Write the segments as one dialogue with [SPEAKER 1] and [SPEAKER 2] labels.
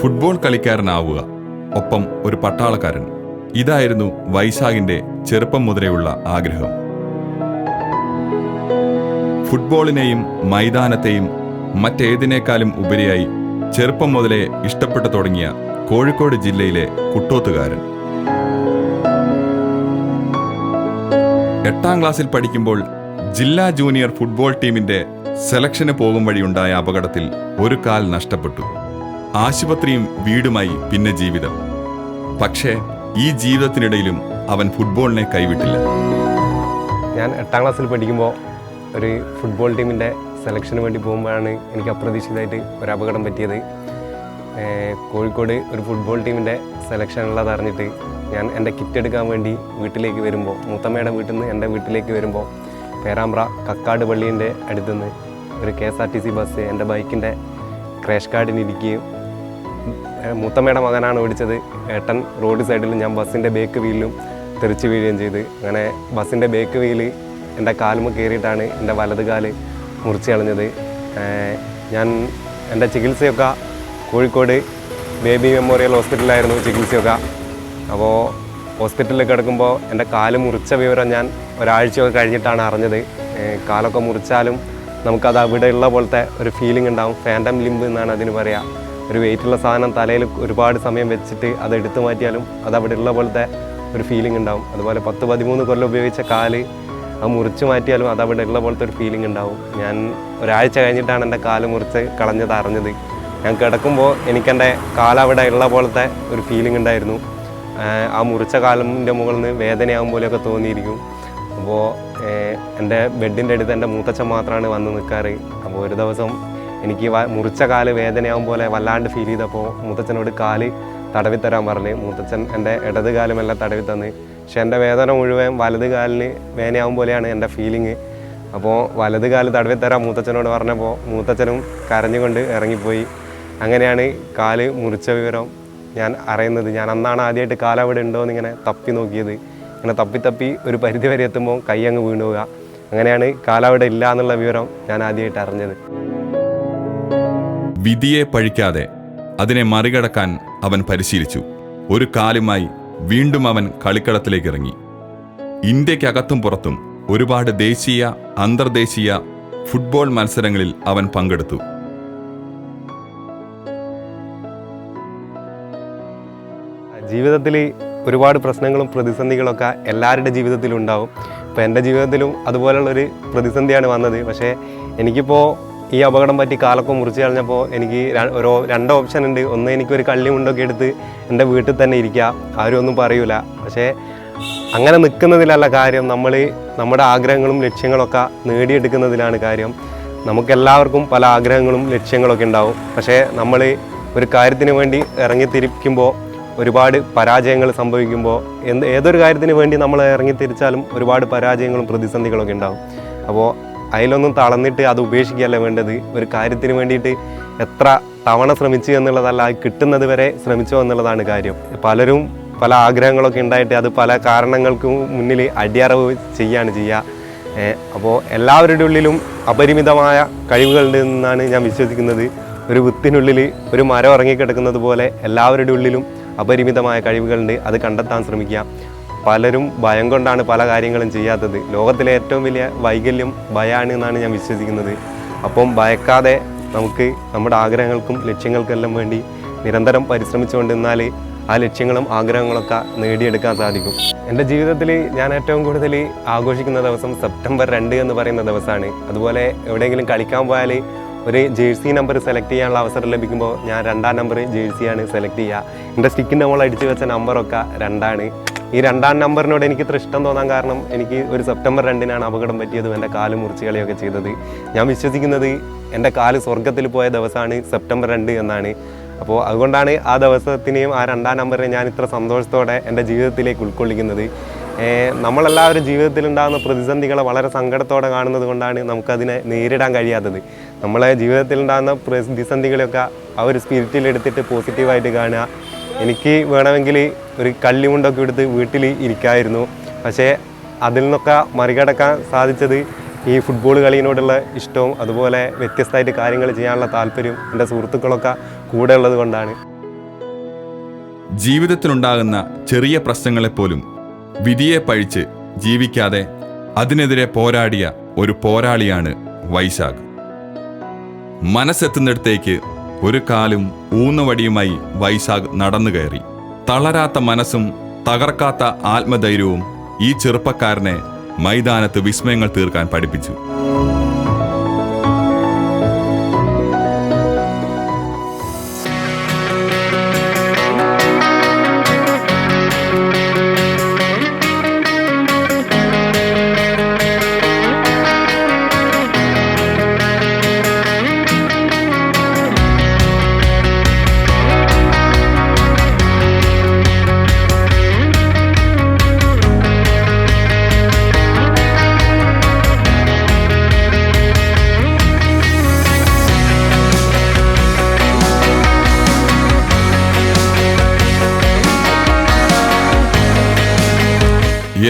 [SPEAKER 1] Football കളിക്കാരനാവുക. ഒപ്പം ഒരു പട്ടാളക്കാരൻ. ഇതായിരുന്നു വൈശാഖിന്റെ ചെറുപ്പം മുതലെയുള്ള ആഗ്രഹം. ഫുട്ബോളിനെയും മൈതാനത്തെയും മറ്റേതിനേക്കാളും ഉപരിയായി ചെറുപ്പം മുതലേ ഇഷ്ടപ്പെട്ടു തുടങ്ങിയ കോഴിക്കോട് ജില്ലയിലെ കുട്ടോത്തുകാരൻ. എട്ടാം ക്ലാസ്സിൽ പഠിക്കുമ്പോൾ ജില്ലാ ജൂനിയർ ഫുട്ബോൾ ടീമിന്റെ സെലക്ഷന് പോകും വഴിയുണ്ടായ അപകടത്തിൽ ഒരു കാൽ നഷ്ടപ്പെട്ടു. ആശുപത്രിയും വീടുമായി പിന്നെ ജീവിതം. പക്ഷേ ഈ ജീവിതത്തിനിടയിലും അവൻ ഫുട്ബോളിനെ കൈവിട്ടില്ല.
[SPEAKER 2] ഞാൻ എട്ടാം ക്ലാസ്സിൽ പഠിക്കുമ്പോൾ ഒരു ഫുട്ബോൾ ടീമിന്റെ സെലക്ഷന് വേണ്ടി പോകുമ്പോഴാണ് എനിക്ക് അപ്രതീക്ഷിതമായിട്ട് ഒരു അപകടം പറ്റിയത്. കോഴിക്കോട് ഒരു ഫുട്ബോൾ ടീമിന്റെ സെലക്ഷൻ ഉള്ളത് അറിഞ്ഞിട്ട് ഞാൻ എന്റെ കിറ്റ് എടുക്കാൻ വേണ്ടി വീട്ടിലേക്ക് വരുമ്പോൾ മൂത്തമ്മയുടെ വീട്ടിൽ നിന്ന് എന്റെ വീട്ടിലേക്ക് വരുമ്പോൾ പേരാമ്പ്ര കക്കാട് പള്ളീന്റെ അടുത്തുനിന്ന് ഒരു K S R T C bus എന്റെ ബൈക്കിന്റെ ക്രാഷ് കാർഡിന് ഇരിക്കുകയും മൂത്തമ്മയുടെ മകനാണ് ഓടിച്ചത് ഏട്ടൻ റോഡ് സൈഡിൽ ഞാൻ ബസ്സിന്റെ ബേക്ക് വീലിലും തെറിച്ച് വീഴുകയും ചെയ്ത്. അങ്ങനെ ബസ്സിന്റെ ബേക്ക് വീൽ എന്റെ കാലുമ കയറിയിട്ടാണ് എന്റെ വലത് കാൽ മുറിച്ച് കളഞ്ഞത്. ഞാൻ എന്റെ ചികിത്സയൊക്കെ കോഴിക്കോട് ബേബി മെമ്മോറിയൽ ഹോസ്പിറ്റലിലായിരുന്നു ചികിത്സയൊക്കെ. അപ്പോൾ ഹോസ്പിറ്റലിൽ കിടക്കുമ്പോൾ എന്റെ കാൽ മുറിച്ച വിവരം ഞാൻ ഒരാഴ്ചയൊക്കെ കഴിഞ്ഞിട്ടാണ് അറിഞ്ഞത്. കാലൊക്കെ മുറിച്ചാലും നമുക്കത് അവിടെ ഉള്ള പോലത്തെ ഒരു ഫീലിംഗ് ഉണ്ടാവും. ഫാന്റം ലിംബ് എന്നാണ് അതിന് പറയുക ഒരു വെയിറ്റ് ഉള്ള സാധനം തലയിൽ ഒരുപാട് സമയം വെച്ചിട്ട് അത് എടുത്തു മാറ്റിയാലും അത് അവിടെ ഉള്ള പോലത്തെ ഒരു ഫീലിംഗ് ഉണ്ടാവും. അതുപോലെ പത്ത് പതിമൂന്ന് കൊല്ലം ഉപയോഗിച്ച കാൽ അത് മുറിച്ച് മാറ്റിയാലും അത് അവിടെ ഉള്ള പോലത്തെ ഒരു ഫീലിംഗ് ഉണ്ടാവും. ഞാൻ ഒരാഴ്ച കഴിഞ്ഞിട്ടാണ് എന്റെ കാൽ മുറിച്ച് കളഞ്ഞത് അറിഞ്ഞത്. ഞാൻ കിടക്കുമ്പോൾ എനിക്കെന്റെ കാലവിടെ ഉള്ള പോലത്തെ ഒരു ഫീലിംഗ് ഉണ്ടായിരുന്നു. ആ മുറിച്ച കാലിന്റെ മുകളിൽ നിന്ന് വേദനയാകും പോലെയൊക്കെ തോന്നിയിരിക്കും. അപ്പോൾ എന്റെ ബെഡിന്റെ അടുത്ത് എന്റെ മൂത്തച്ഛൻ മാത്രമാണ് വന്ന് നിൽക്കാറ്. അപ്പോൾ ഒരു ദിവസം എനിക്ക് മുറിച്ച കാൽ വേദനയാവും പോലെ വല്ലാണ്ട് ഫീൽ ചെയ്തപ്പോൾ മുത്തച്ഛനോട് കാൽ തടവി തരാൻ പറഞ്ഞ്. മുത്തച്ഛൻ എന്റെ ഇടത് കാലുമെല്ലാം തടവി തന്ന്. പക്ഷെ എന്റെ വേദന മുഴുവൻ വലത് കാലിന് വേദനയാവും പോലെയാണ് എന്റെ ഫീലിങ് അപ്പോൾ വലത് കാൽ തടവി തരാൻ മൂത്തച്ഛനോട് പറഞ്ഞപ്പോൾ മൂത്തച്ഛനും കരഞ്ഞുകൊണ്ട് ഇറങ്ങിപ്പോയി. അങ്ങനെയാണ് കാൽ മുറിച്ച വിവരം ഞാൻ അറിയുന്നത്. ഞാൻ അന്നാണ് ആദ്യമായിട്ട് കാലവിടെ ഉണ്ടോ എന്നിങ്ങനെ തപ്പി നോക്കിയത്. ഇങ്ങനെ തപ്പി തപ്പി ഒരു പരിധി വരെ എത്തുമ്പോൾ കൈ അങ്ങ് വീണു പോവുക. അങ്ങനെയാണ് കാലവിടെ ഇല്ല എന്നുള്ള വിവരം ഞാൻ ആദ്യമായിട്ട് അറിഞ്ഞത്.
[SPEAKER 1] വിധിയെ പഴിക്കാതെ അതിനെ മറികടക്കാൻ അവൻ പരിശീലിച്ചു. ഒരു കാലുമായി വീണ്ടും അവൻ കളിക്കളത്തിലേക്ക് ഇറങ്ങി ഇന്ത്യക്കകത്തും പുറത്തും ഒരുപാട് ദേശീയ അന്തർദേശീയ ഫുട്ബോൾ മത്സരങ്ങളിൽ അവൻ പങ്കെടുത്തു.
[SPEAKER 2] ജീവിതത്തിൽ ഒരുപാട് പ്രശ്നങ്ങളും പ്രതിസന്ധികളൊക്കെ എല്ലാവരുടെ ജീവിതത്തിലും ഉണ്ടാവും ഇപ്പോൾ എന്റെ ജീവിതത്തിലും അതുപോലുള്ളൊരു പ്രതിസന്ധിയാണ് വന്നത്. പക്ഷേ എനിക്കിപ്പോൾ ഈ അപകടം പറ്റി കാലൊക്കെ മുറിച്ച് കളഞ്ഞപ്പോൾ എനിക്ക് ഒരു രണ്ട് ഓപ്ഷൻ ഉണ്ട്. ഒന്ന് എനിക്കൊരു കള്ളി മുണ്ടൊക്കെ എടുത്ത് എന്റെ വീട്ടിൽ തന്നെ ഇരിക്കുക. ആരും ഒന്നും പറയൂല. പക്ഷേ അങ്ങനെ നിൽക്കുന്നതിലല്ല കാര്യം. നമ്മൾ നമ്മുടെ ആഗ്രഹങ്ങളും ലക്ഷ്യങ്ങളൊക്കെ നേടിയെടുക്കുന്നതിലാണ് കാര്യം. നമുക്കെല്ലാവർക്കും പല ആഗ്രഹങ്ങളും ലക്ഷ്യങ്ങളൊക്കെ ഉണ്ടാവും. പക്ഷേ നമ്മൾ ഒരു കാര്യത്തിന് വേണ്ടി ഇറങ്ങിത്തിരിക്കുമ്പോൾ ഒരുപാട് പരാജയങ്ങൾ സംഭവിക്കുമ്പോൾ എന്ത് ഏതൊരു കാര്യത്തിന് വേണ്ടി നമ്മൾ ഇറങ്ങിത്തിരിച്ചാലും ഒരുപാട് പരാജയങ്ങളും പ്രതിസന്ധികളൊക്കെ ഉണ്ടാവും. അപ്പോൾ അതിലൊന്നും തളർന്നിട്ട് അത് ഉപേക്ഷിക്കുകയല്ല വേണ്ടത്. ഒരു കാര്യത്തിന് വേണ്ടിയിട്ട് എത്ര തവണ ശ്രമിച്ചു എന്നുള്ളതല്ല കിട്ടുന്നത് വരെ ശ്രമിച്ചോ എന്നുള്ളതാണ് കാര്യം. പലരും പല ആഗ്രഹങ്ങളൊക്കെ ഉണ്ടായിട്ട് അത് പല കാരണങ്ങൾക്കും മുന്നിൽ അടിയറവ് ചെയ്യാണ് ചെയ്യുക. അപ്പോൾ എല്ലാവരുടെ ഉള്ളിലും അപരിമിതമായ കഴിവുകളുണ്ട് എന്നാണ് ഞാൻ വിശ്വസിക്കുന്നത്. ഒരു വിത്തിനുള്ളിൽ ഒരു മരം ഇറങ്ങിക്കിടക്കുന്നത് പോലെ എല്ലാവരുടെ ഉള്ളിലും അപരിമിതമായ കഴിവുകളുണ്ട്. അത് കണ്ടെത്താൻ ശ്രമിക്കുക. പലരും ഭയം കൊണ്ടാണ് പല കാര്യങ്ങളും ചെയ്യാത്തത്. ലോകത്തിലെ ഏറ്റവും വലിയ വൈകല്യം ഭയമാണ് എന്നാണ് ഞാൻ വിശ്വസിക്കുന്നത്. അപ്പം ഭയക്കാതെ നമുക്ക് നമ്മുടെ ആഗ്രഹങ്ങൾക്കും ലക്ഷ്യങ്ങൾക്കെല്ലാം വേണ്ടി നിരന്തരം പരിശ്രമിച്ചുകൊണ്ടിരുന്നാൽ ആ ലക്ഷ്യങ്ങളും ആഗ്രഹങ്ങളൊക്കെ നേടിയെടുക്കാൻ സാധിക്കും. എന്റെ ജീവിതത്തിൽ ഞാൻ ഏറ്റവും കൂടുതൽ ആഘോഷിക്കുന്ന ദിവസം സെപ്റ്റംബർ രണ്ട് എന്ന് പറയുന്ന ദിവസമാണ്. അതുപോലെ എവിടെയെങ്കിലും കളിക്കാൻ പോയാൽ ഒരു ജേഴ്സി നമ്പർ സെലക്ട് ചെയ്യാനുള്ള അവസരം ലഭിക്കുമ്പോൾ ഞാൻ രണ്ടാം നമ്പർ ജേഴ്സിയാണ് സെലക്ട് ചെയ്യുക. എന്റെ സ്റ്റിക്കിന്റെ മുകളിൽ അടിച്ചു വെച്ച നമ്പറൊക്കെ രണ്ടാണ്. ഈ രണ്ടാം നമ്പറിനോട് എനിക്ക് ഇഷ്ടം തോന്നാൻ കാരണം എനിക്ക് ഒരു സെപ്റ്റംബർ രണ്ടിനാണ് അപകടം പറ്റിയതും എന്റെ കാൽ മുറിച്ച് കളിയൊക്കെ ചെയ്തത്. ഞാൻ വിശ്വസിക്കുന്നത് എന്റെ കാൽ സ്വർഗത്തിൽ പോയ ദിവസമാണ് സെപ്റ്റംബർ രണ്ട് എന്നാണ്. അപ്പോൾ അതുകൊണ്ടാണ് ആ ദിവസത്തിനെയും ആ രണ്ടാം നമ്പറിനെയും ഞാൻ ഇത്ര സന്തോഷത്തോടെ എന്റെ ജീവിതത്തിലേക്ക് ഉൾക്കൊള്ളിക്കുന്നത്. നമ്മളെല്ലാവരും ജീവിതത്തിൽ ഉണ്ടാകുന്ന പ്രതിസന്ധികളെ വളരെ സങ്കടത്തോടെ കാണുന്നത് കൊണ്ടാണ് നമുക്കതിനെ നേരിടാൻ കഴിയാത്തത്. നമ്മളെ ജീവിതത്തിൽ ഉണ്ടാകുന്ന പ്രതിസന്ധികളെയൊക്കെ ആ ഒരു സ്പിരിറ്റിൽ എടുത്തിട്ട് പോസിറ്റീവായിട്ട് കാണുക എനിക്ക് വേണമെങ്കിൽ ഒരു കള്ളിമുണ്ടൊക്കെ എടുത്ത് വീട്ടിൽ ഇരിക്കായിരുന്നു. പക്ഷേ അതിൽ നിന്നൊക്കെ മറികടക്കാൻ സാധിച്ചത് ഈ ഫുട്ബോൾ കളിയിനോടുള്ള ഇഷ്ടവും അതുപോലെ വ്യത്യസ്തമായിട്ട് കാര്യങ്ങൾ ചെയ്യാനുള്ള താല്പര്യം എന്റെ സുഹൃത്തുക്കളൊക്കെ കൂടെ ഉള്ളത് കൊണ്ടാണ്.
[SPEAKER 1] ജീവിതത്തിലുണ്ടാകുന്ന ചെറിയ പ്രശ്നങ്ങളെപ്പോലും വിധിയെ പഴിച്ച് ജീവിക്കാതെ അതിനെതിരെ പോരാടിയ ഒരു പോരാളിയാണ് വൈശാഖ്. മനസ്സെത്തുന്നിടത്തേക്ക് ഒരു കാലും ഊന്നുവടിയുമായി വൈശാഖ് നടന്നു കയറി. തളരാത്ത മനസ്സും തകർക്കാത്ത ആത്മധൈര്യവും ഈ ചെറുപ്പക്കാരനെ മൈതാനത്ത് വിസ്മയങ്ങൾ തീർക്കാൻ പഠിപ്പിച്ചു.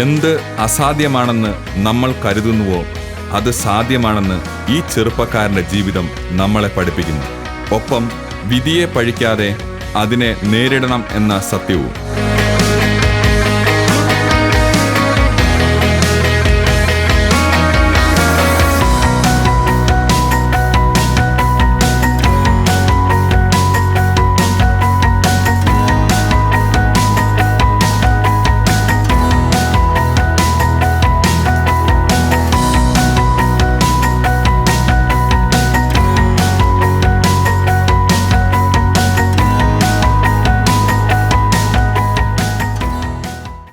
[SPEAKER 1] എന്ത് അസാധ്യമാണെന്ന് നമ്മൾ കരുതുന്നുവോ അത് സാധ്യമാണെന്ന് ഈ ചെറുപ്പക്കാരന്റെ ജീവിതം നമ്മളെ പഠിപ്പിക്കുന്നു. ഒപ്പം വിധിയെ പഴിക്കാതെ അതിനെ നേരിടണം എന്ന സത്യവും.